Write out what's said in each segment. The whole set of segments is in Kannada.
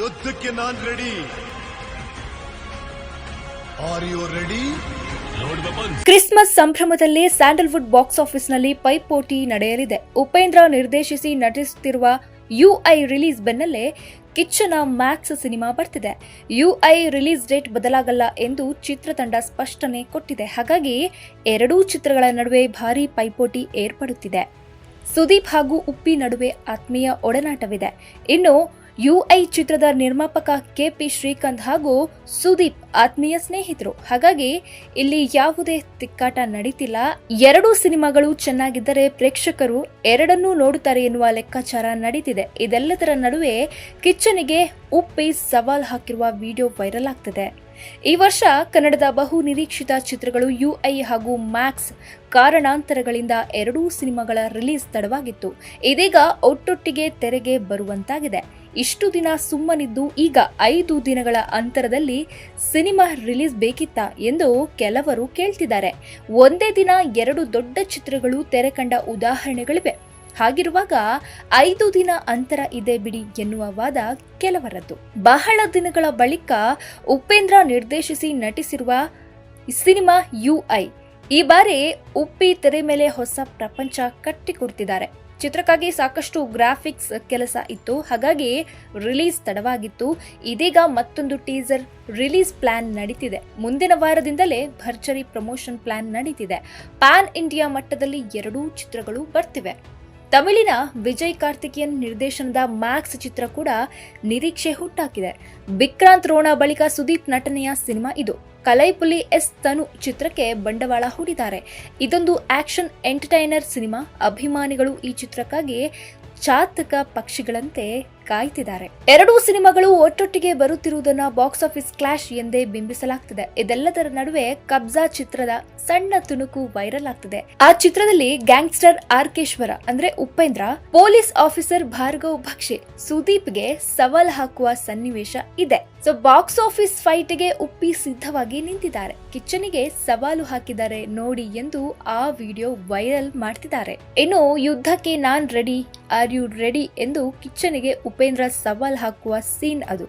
ಯುದ್ಧಕ್ಕೆ ನಾನ್ ready are you ready Christmas ಸಂಭ್ರಮದಲ್ಲಿ ಸ್ಯಾಂಡಲ್ವುಡ್ ಬಾಕ್ಸ್ ಆಫೀಸ್ನಲ್ಲಿ ಪೈಪೋಟಿ ನಡೆಯಲಿದೆ. ಉಪೇಂದ್ರ ನಿರ್ದೇಶಿಸಿ ನಟಿಸುತ್ತಿರುವ ಯುಐ ರಿಲೀಸ್ ಬೆನ್ನಲ್ಲೇ ಕಿಚ್ಚನ ಮ್ಯಾಕ್ಸ್ ಸಿನಿಮಾ ಬರ್ತಿದೆ. ಯುಐ ರಿಲೀಸ್ ಡೇಟ್ ಬದಲಾಗಲ್ಲ ಎಂದು ಚಿತ್ರತಂಡ ಸ್ಪಷ್ಟನೆ ಕೊಟ್ಟಿದೆ. ಹಾಗಾಗಿ ಎರಡೂ ಚಿತ್ರಗಳ ನಡುವೆ ಭಾರೀ ಪೈಪೋಟಿ ಏರ್ಪಡುತ್ತಿದೆ. ಸುದೀಪ್ ಹಾಗೂ ಉಪ್ಪಿ ನಡುವೆ ಆತ್ಮೀಯ ಒಡನಾಟವಿದೆ. ಇನ್ನು ಯುಐ ಚಿತ್ರದ ನಿರ್ಮಾಪಕ ಕೆಪಿ ಶ್ರೀಕಾಂತ್ ಹಾಗೂ ಸುದೀಪ್ ಆತ್ಮೀಯ ಸ್ನೇಹಿತರು. ಹಾಗಾಗಿ ಇಲ್ಲಿ ಯಾವುದೇ ತಿಕ್ಕಾಟ ನಡೀತಿಲ್ಲ. ಎರಡೂ ಸಿನಿಮಾಗಳು ಚೆನ್ನಾಗಿದ್ದರೆ ಪ್ರೇಕ್ಷಕರು ಎರಡನ್ನೂ ನೋಡುತ್ತಾರೆ ಎನ್ನುವ ಲೆಕ್ಕಾಚಾರ ನಡೀತಿದೆ. ಇದೆಲ್ಲದರ ನಡುವೆ ಕಿಚ್ಚನಿಗೆ ಉಪ್ಪಿ ಸವಾಲ್ ಹಾಕಿರುವ ವಿಡಿಯೋ ವೈರಲ್ ಆಗ್ತಿದೆ. ಈ ವರ್ಷ ಕನ್ನಡದ ಬಹು ನಿರೀಕ್ಷಿತ ಚಿತ್ರಗಳು ಯುಐ ಹಾಗೂ ಮ್ಯಾಕ್ಸ್ ಕಾರಣಾಂತರಗಳಿಂದ ಎರಡೂ ಸಿನಿಮಾಗಳ ರಿಲೀಸ್ ತಡವಾಗಿತ್ತು. ಇದೀಗ ಒಟ್ಟೊಟ್ಟಿಗೆ ತೆರೆಗೆ ಬರುವಂತಾಗಿದೆ. ಇಷ್ಟು ದಿನ ಸುಮ್ಮನಿದ್ದು ಈಗ ಐದು ದಿನಗಳ ಅಂತರದಲ್ಲಿ ಸಿನಿಮಾ ರಿಲೀಸ್ ಬೇಕಿತ್ತಾ ಎಂದು ಕೆಲವರು ಕೇಳ್ತಿದ್ದಾರೆ. ಒಂದೇ ದಿನ ಎರಡು ದೊಡ್ಡ ಚಿತ್ರಗಳು ತೆರೆ ಕಂಡ ಉದಾಹರಣೆಗಳಿವೆ. ಹಾಗಿರುವಾಗ ಐದು ದಿನ ಅಂತರ ಇದೆ ಬಿಡಿ ಎನ್ನುವ ವಾದ ಕೆಲವರದ್ದು. ಬಹಳ ದಿನಗಳ ಬಳಿಕ ಉಪೇಂದ್ರ ನಿರ್ದೇಶಿಸಿ ನಟಿಸಿರುವ ಸಿನಿಮಾ ಯುಐ ಈ ಬಾರಿ ಉಪ್ಪಿ ತೆರೆ ಮೇಲೆ ಹೊಸ ಪ್ರಪಂಚ ಕಟ್ಟಿಕೊಡ್ತಿದ್ದಾರೆ. ಚಿತ್ರಕ್ಕಾಗಿ ಸಾಕಷ್ಟು ಗ್ರಾಫಿಕ್ಸ್ ಕೆಲಸ ಇತ್ತು. ಹಾಗಾಗಿ ರಿಲೀಸ್ ತಡವಾಗಿತ್ತು. ಇದೀಗ ಮತ್ತೊಂದು ಟೀಸರ್ ರಿಲೀಸ್ ಪ್ಲಾನ್ ನಡೀತಿದೆ. ಮುಂದಿನ ವಾರದಿಂದಲೇ ಭರ್ಜರಿ ಪ್ರಮೋಷನ್ ಪ್ಲಾನ್ ನಡೀತಿದೆ. ಪ್ಯಾನ್ ಇಂಡಿಯಾ ಮಟ್ಟದಲ್ಲಿ ಎರಡೂ ಚಿತ್ರಗಳು ಬರ್ತಿವೆ. ತಮಿಳಿನ ವಿಜಯ್ ಕಾರ್ತಿಕೇಯನ್ ನಿರ್ದೇಶನದ ಮ್ಯಾಕ್ಸ್ ಚಿತ್ರ ಕೂಡ ನಿರೀಕ್ಷೆ ಹುಟ್ಟಾಕಿದೆ. ವಿಕ್ರಾಂತ್ ರೋಣ ಬಳಿಕ ಸುದೀಪ್ ನಟನೆಯ ಸಿನಿಮಾ ಇದು. ಕಲೈಪುಲಿ ಎಸ್ ತನು ಚಿತ್ರಕ್ಕೆ ಬಂಡವಾಳ ಹೂಡಿದ್ದಾರೆ. ಇದೊಂದು ಆಕ್ಷನ್ ಎಂಟರ್ಟೈನರ್ ಸಿನಿಮಾ. ಅಭಿಮಾನಿಗಳು ಈ ಚಿತ್ರಕ್ಕಾಗಿ ಚಾತಕ ಪಕ್ಷಿಗಳಂತೆ ಕಾಯ್ತಿದ್ದಾರೆ. ಎರಡೂ ಸಿನಿಮಾಗಳು ಒಟ್ಟೊಟ್ಟಿಗೆ ಬರುತ್ತಿರುವುದನ್ನ ಬಾಕ್ಸ್ ಆಫೀಸ್ ಕ್ಲಾಶ್ ಎಂದೇ ಬಿಂಬಿಸಲಾಗ್ತಿದೆ. ಇದೆಲ್ಲದರ ನಡುವೆ ಕಬ್ಜಾ ಚಿತ್ರದ ಸಣ್ಣ ತುಣುಕು ವೈರಲ್ ಆಗ್ತಿದೆ. ಆ ಚಿತ್ರದಲ್ಲಿ ಗ್ಯಾಂಗ್ಸ್ಟರ್ ಆರ್ಕೇಶ್ವರ, ಅಂದ್ರೆ ಉಪೇಂದ್ರ, ಪೊಲೀಸ್ ಆಫೀಸರ್ ಭಾರ್ಗವ್ ಭಕ್ಷೆ, ಸುದೀಪ್ಗೆ ಸವಾಲ್ ಹಾಕುವ ಸನ್ನಿವೇಶ ಇದೆ. ಸೊ, ಬಾಕ್ಸ್ ಆಫೀಸ್ ಫೈಟ್ಗೆ ಉಪ್ಪಿ ಸಿದ್ಧವಾಗಿ ನಿಂತಿದ್ದಾರೆ. ಕಿಚ್ಚನಿಗೆ ಸವಾಲು ಹಾಕಿದ್ದಾರೆ ನೋಡಿ ಎಂದು ಆ ವಿಡಿಯೋ ವೈರಲ್ ಮಾಡ್ತಿದ್ದಾರೆ. ಇನ್ನು ಯುದ್ಧಕ್ಕೆ ನಾನ್ ರೆಡಿ ಆರ್ ಯು ರೆಡಿ ಎಂದು ಕಿಚ್ಚನಿಗೆ ಉಪೇಂದ್ರ ಸವಾಲ್ ಹಾಕುವ ಸೀನ್ ಅದು.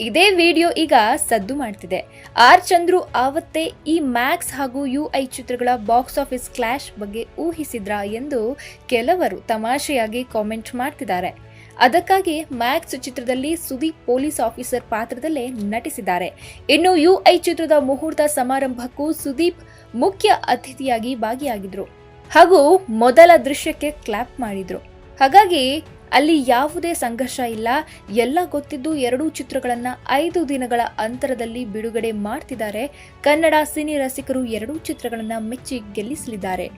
ಇದೇ ವಿಡಿಯೋ ಈಗ ಸದ್ದು ಮಾಡ್ತಿದೆ. ಆರ್ ಚಂದ್ರು ಆವತ್ತೇ ಈ ಮ್ಯಾಕ್ಸ್ ಹಾಗೂ ಯು ಐ ಚಿತ್ರಗಳ ಬಾಕ್ಸ್ ಆಫೀಸ್ ಕ್ಲಾಶ್ ಬಗ್ಗೆ ಊಹಿಸಿದ್ರಾ ಎಂದು ಕೆಲವರು ತಮಾಷೆಯಾಗಿ ಕಾಮೆಂಟ್ ಮಾಡ್ತಿದ್ದಾರೆ. ಅದಕ್ಕಾಗಿ ಮ್ಯಾಕ್ಸ್ ಚಿತ್ರದಲ್ಲಿ ಸುದೀಪ್ ಪೊಲೀಸ್ ಆಫೀಸರ್ ಪಾತ್ರದಲ್ಲೇ ನಟಿಸಿದ್ದಾರೆ. ಇನ್ನು ಯು ಐ ಚಿತ್ರದ ಮುಹೂರ್ತ ಸಮಾರಂಭಕ್ಕೂ ಸುದೀಪ್ ಮುಖ್ಯ ಅತಿಥಿಯಾಗಿ ಭಾಗಿಯಾಗಿದ್ರು. ಹಾಗೂ ಮೊದಲ ದೃಶ್ಯಕ್ಕೆ ಕ್ಲಾಪ್ ಮಾಡಿದ್ರು. ಹಾಗಾಗಿ ಅಲ್ಲಿ ಯಾವುದೇ ಸಂಘರ್ಷ ಇಲ್ಲ. ಎಲ್ಲ ಗೊತ್ತಿದ್ದು ಎರಡೂ ಚಿತ್ರಗಳನ್ನು ಐದು ದಿನಗಳ ಅಂತರದಲ್ಲಿ ಬಿಡುಗಡೆ ಮಾಡ್ತಿದ್ದಾರೆ. ಕನ್ನಡ ಸಿನಿ ರಸಿಕರು ಎರಡೂ ಚಿತ್ರಗಳನ್ನು ಮೆಚ್ಚಿ ಗೆಲ್ಲಿಸಲಿದ್ದಾರೆ.